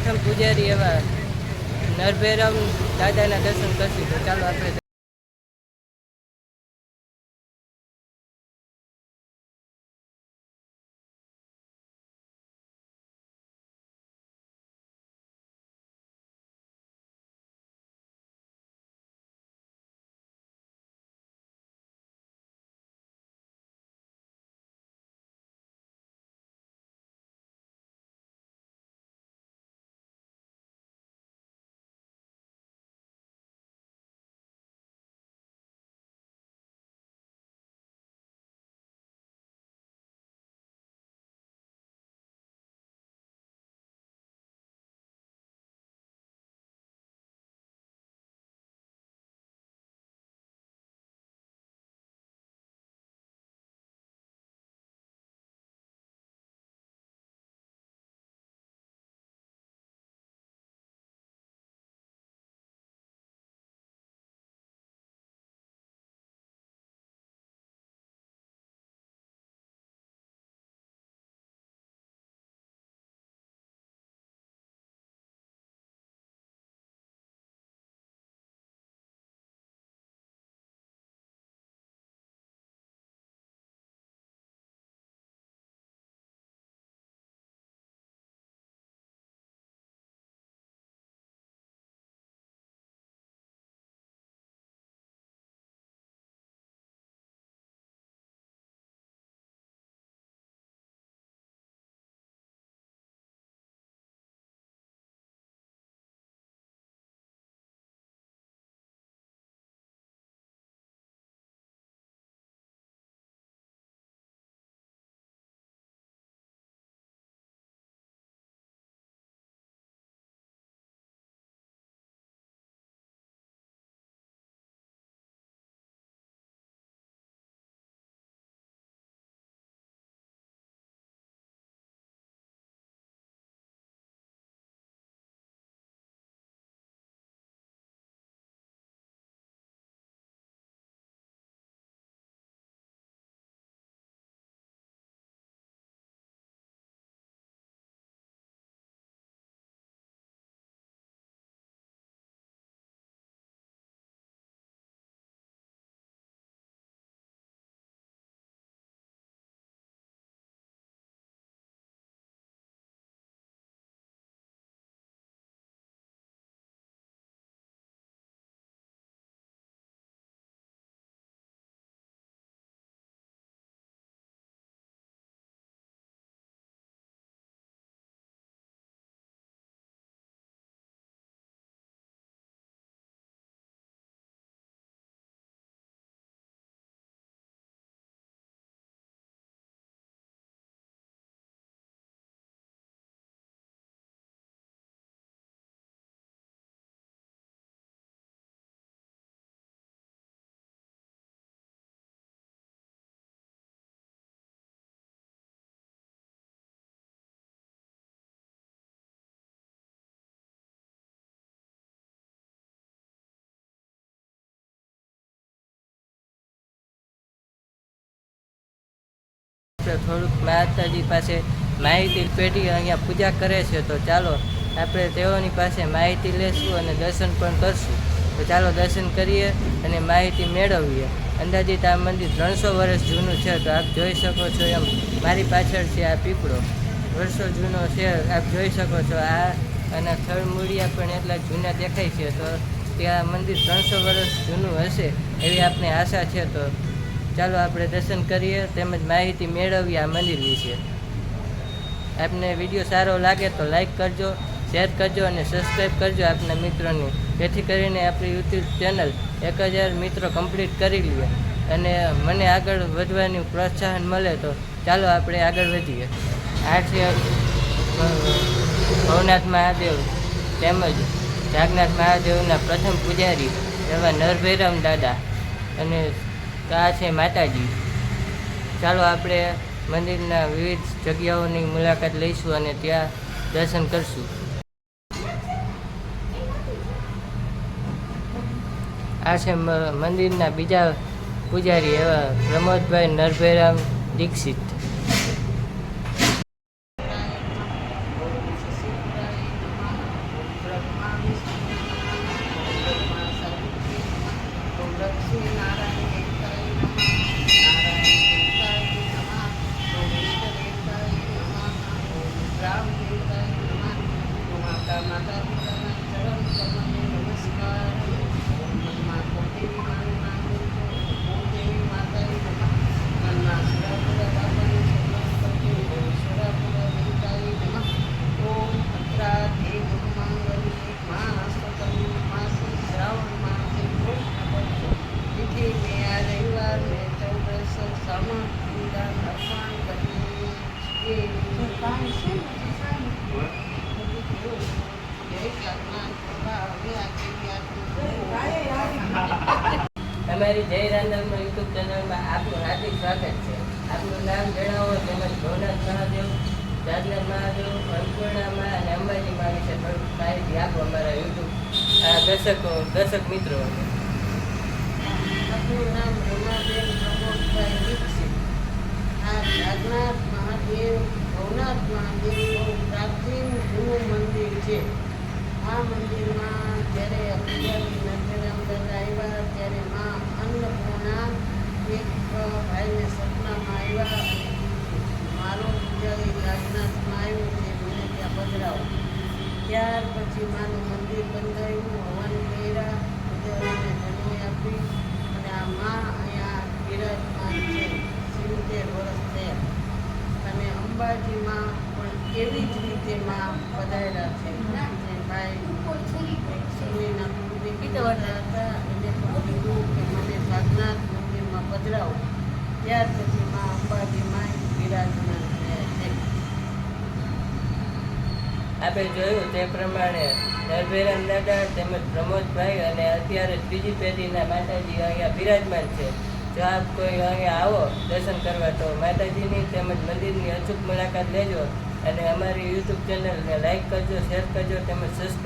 પ્રથમ પૂજારી એવા નરભેરમ દાદાના દર્શન કરશું તો ચાલો આપણે આપણે થોડુંક માતાજી પાસે માહિતી પેઢી અહીંયા પૂજા કરે છે, તો ચાલો આપણે તેઓની પાસે માહિતી લેશું અને દર્શન પણ કરશું. તો ચાલો દર્શન કરીએ અને માહિતી મેળવીએ. અંદાજિત આ મંદિર ત્રણસો વર્ષ જૂનું છે, તો આપ જોઈ શકો છો એમ મારી પાછળ છે આ પીપળો. વર્ષો જૂનો છે, આપ જોઈ શકો છો આ અને થળમૂળિયા પણ એટલા જૂના દેખાય છે, તો ત્યાં મંદિર ત્રણસો વર્ષ જૂનું હશે એવી આપને આશા છે, તો ચાલો આપણે દર્શન કરીએ, તેમજ માહિતી મેળવીએ, આ મંદિર વિશે. આપને વીડિયો સારો લાગે તો લાઈક કરજો, શેર કરજો અને સબસ્ક્રાઈબ કરજો આપના મિત્રોની. જેથી કરીને આપણી યુટ્યુબ ચેનલ એક હજાર મિત્રો કમ્પ્લીટ કરી લઈએ અને મને આગળ વધવાનું પ્રોત્સાહન મળે તો ચાલો આપણે આગળ વધીએ. આ ભવનાથ મહાદેવ તેમજ જાગનાથ મહાદેવના પ્રથમ પૂજારી એવા નરભૈરવ દાદા અને આ છે માતાજી. ચાલો આપણે મંદિરના વિવિધ જગ્યાઓની મુલાકાત લઈશું અને ત્યાં દર્શન કરશું. આ છે મંદિરના બીજા પૂજારી એવા પ્રમોદભાઈ નરભૈરામ દીક્ષિત. સારું જય રાંધણમાં યુટ્યુબ ચેનલમાં આપનું હાર્દિક સ્વાગત છે. આપનું નામ જણાવો તેમજ ભવનાથ મહાદેવ જાગનાથ મહાદેવ અન્નપૂર્ણામાં અને અંબાજી માં વિશે થોડીક માહિતી આપો અમારા યુટ્યુબ દર્શકો દર્શક મિત્રો. નામ રમાબેન પ્રમોદભાઈ આ મહાદેવ ભવનાથ મહાદેવનું પ્રાચીન જૂનું મંદિર છે. આ મંદિરમાં જ્યારે અખિયાની નરસિંહરામ દાદા આવ્યા ત્યારે માં અન્નપૂર્ણા એક ભાઈને સપનામાં આવ્યા અને મારો પૂજારી જાગનાથમાં આવ્યો છે મને ત્યાં પધરાવો ત્યાર પછી માનું મંદિર બંધાયું હવન કર્યા પૂજારીને જનોઈ આપી અને આ માં અહીંયા બિરાજમાન છે સિત્તેર વર્ષ થયા અને અંબાજીમાં પણ એવી જ રીતે માં પધાર્યા છે અને ભાઈ સુનીના કુંડી હતા એને પણ કીધું કે મને જાગનાથ મંદિરમાં પધરાવો ત્યાર પછી માં અંબાજીમાં બિરાજમાન થયા છે આપણે જોયું તે પ્રમાણે નરભેરામ દાદા તેમજ પ્રમોદભાઈ અને અત્યારે ત્રીજી પેઢીના માતાજી અહીંયા બિરાજમાન છે. જો આપ કોઈ અહીંયા આવો દર્શન કરવા, તો માતાજીની તેમજ મંદિરની અચૂક મુલાકાત લેજો અને અમારી યુટ્યુબ ચેનલને લાઈક કરજો શેર કરજો તેમજ સબસ્ક્રાઈબ